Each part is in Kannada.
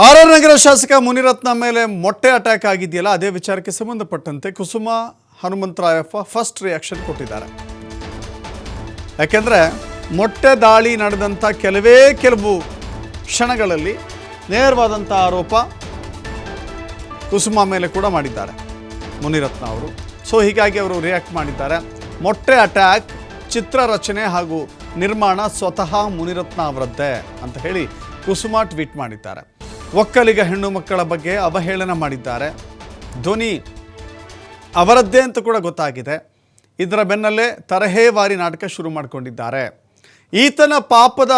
ಆರ್ ಆರ್ ನಗರ ಶಾಸಕ ಮುನಿರತ್ನ ಮೇಲೆ ಮೊಟ್ಟೆ ಅಟ್ಯಾಕ್ ಆಗಿದೆಯಲ್ಲ, ಅದೇ ವಿಚಾರಕ್ಕೆ ಸಂಬಂಧಪಟ್ಟಂತೆ ಕುಸುಮ ಹನುಮಂತರಾಯಪ್ಪ ಫಸ್ಟ್ ರಿಯಾಕ್ಷನ್ ಕೊಟ್ಟಿದ್ದಾರೆ. ಯಾಕೆಂದರೆ ಮೊಟ್ಟೆ ದಾಳಿ ನಡೆದಂಥ ಕೆಲವೇ ಕೆಲವು ಕ್ಷಣಗಳಲ್ಲಿ ನೇರವಾದಂಥ ಆರೋಪ ಕುಸುಮ ಮೇಲೆ ಕೂಡ ಮಾಡಿದ್ದಾರೆ ಮುನಿರತ್ನ ಅವರು. ಸೊ ಹೀಗಾಗಿ ಅವರು ರಿಯಾಕ್ಟ್ ಮಾಡಿದ್ದಾರೆ. ಮೊಟ್ಟೆ ಅಟ್ಯಾಕ್, ಚಿತ್ರ ರಚನೆ ಹಾಗೂ ನಿರ್ಮಾಣ ಸ್ವತಃ ಮುನಿರತ್ನ ಅವರದ್ದೇ ಅಂತ ಹೇಳಿ ಕುಸುಮ ಟ್ವೀಟ್ ಮಾಡಿದ್ದಾರೆ. ಒಕ್ಕಲಿಗ ಹೆಣ್ಣು ಮಕ್ಕಳ ಬಗ್ಗೆ ಅವಹೇಳನ ಮಾಡಿದ್ದಾರೆ. ಧ್ವನಿ ಅವರದ್ದೇ ಅಂತ ಕೂಡ ಗೊತ್ತಾಗಿದೆ. ಇದರ ಬೆನ್ನಲ್ಲೇ ತರಹೇವಾರಿ ನಾಟಕ ಶುರು ಮಾಡಿಕೊಂಡಿದ್ದಾರೆ. ಈತನ ಪಾಪದ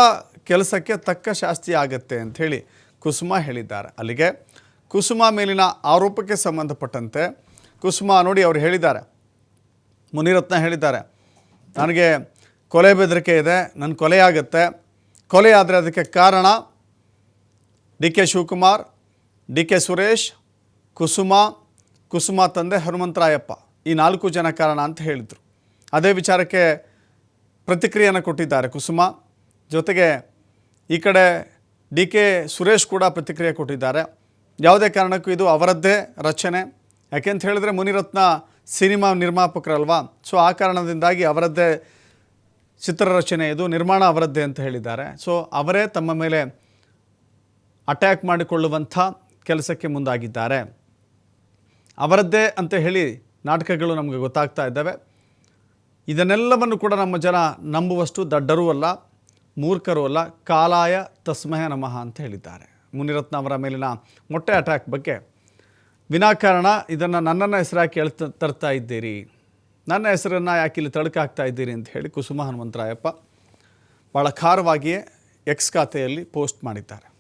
ಕೆಲಸಕ್ಕೆ ತಕ್ಕ ಶಾಸ್ತಿ ಆಗತ್ತೆ ಅಂಥೇಳಿ ಕುಸುಮ ಹೇಳಿದ್ದಾರೆ. ಅಲ್ಲಿಗೆ ಕುಸುಮ ಮೇಲಿನ ಆರೋಪಕ್ಕೆ ಸಂಬಂಧಪಟ್ಟಂತೆ ಕುಸುಮ ನೋಡಿ ಅವರು ಹೇಳಿದ್ದಾರೆ. ಮುನಿರತ್ನ ಹೇಳಿದ್ದಾರೆ. ನನಗೆ ಕೊಲೆ ಬೆದರಿಕೆ ಇದೆ ನನ್ನ ಕೊಲೆ ಆಗುತ್ತೆ. ಕೊಲೆ ಆದರೆ ಅದಕ್ಕೆ ಕಾರಣ D K Shivakumar, D K Suresh, Kusuma Kusuma ತಂದೆ ಹನುಮಂತರಾಯಪ್ಪ ಈ ನಾಲ್ಕು ಜನ ಕಾರಣ ಅಂತ ಹೇಳಿದರು. ಅದೇ ವಿಚಾರಕ್ಕೆ ಪ್ರತಿಕ್ರಿಯೆಯನ್ನು ಕೊಟ್ಟಿದ್ದಾರೆ ಕುಸುಮ. ಜೊತೆಗೆ ಈ ಕಡೆ ಡಿ ಕೆ ಸುರೇಶ್ ಕೂಡ ಪ್ರತಿಕ್ರಿಯೆ ಕೊಟ್ಟಿದ್ದಾರೆ. ಯಾವುದೇ ಕಾರಣಕ್ಕೂ ಇದು ಅವರದ್ದೇ ರಚನೆ. ಯಾಕೆಂತ ಹೇಳಿದ್ರೆ ಮುನಿರತ್ನ ಸಿನಿಮಾ ನಿರ್ಮಾಪಕರಲ್ವಾ? ಸೊ ಆ ಕಾರಣದಿಂದಾಗಿ ಅವರದ್ದೇ ಚಿತ್ರರಚನೆ ಇದು, ನಿರ್ಮಾಣ ಅವರದ್ದೇ ಅಂತ ಹೇಳಿದ್ದಾರೆ. ಸೊ ಅವರೇ ತಮ್ಮ ಮೇಲೆ ಅಟ್ಯಾಕ್ ಮಾಡಿಕೊಳ್ಳುವಂಥ ಕೆಲಸಕ್ಕೆ ಮುಂದಾಗಿದ್ದಾರೆ. ಅವರದ್ದೇ ಅಂತ ಹೇಳಿ ನಾಟಕಗಳು ನಮಗೆ ಗೊತ್ತಾಗ್ತಾ ಇದ್ದಾವೆ. ಇದನ್ನೆಲ್ಲವನ್ನು ಕೂಡ ನಮ್ಮ ಜನ ನಂಬುವಷ್ಟು ದಡ್ಡರೂ ಅಲ್ಲ, ಮೂರ್ಖರೂ ಅಲ್ಲ, ಕಾಲಾಯ ತಸ್ಮಯ ನಮಃ ಅಂತ ಹೇಳಿದ್ದಾರೆ. ಮುನಿರತ್ನ ಅವರ ಮೇಲಿನ ಮೊಟ್ಟೆ ಅಟ್ಯಾಕ್ ಬಗ್ಗೆ ವಿನಾಕಾರಣ ಇದನ್ನು ನನ್ನನ್ನು ಹೆಸರಾಕಿ ಎಳ್ತ ತರ್ತಾ ಇದ್ದೀರಿ. ನನ್ನ ಹೆಸರನ್ನು ಯಾಕೆ ಇಲ್ಲಿ ತಳಕಾಗ್ತಾ ಇದ್ದೀರಿ ಅಂತ ಹೇಳಿ ಕುಸುಮ ಹನುಮಂತರಾಯಪ್ಪ ಭಾಳ ಖಾರವಾಗಿಯೇ ಎಕ್ಸ್ ಖಾತೆಯಲ್ಲಿ ಪೋಸ್ಟ್ ಮಾಡಿದ್ದಾರೆ.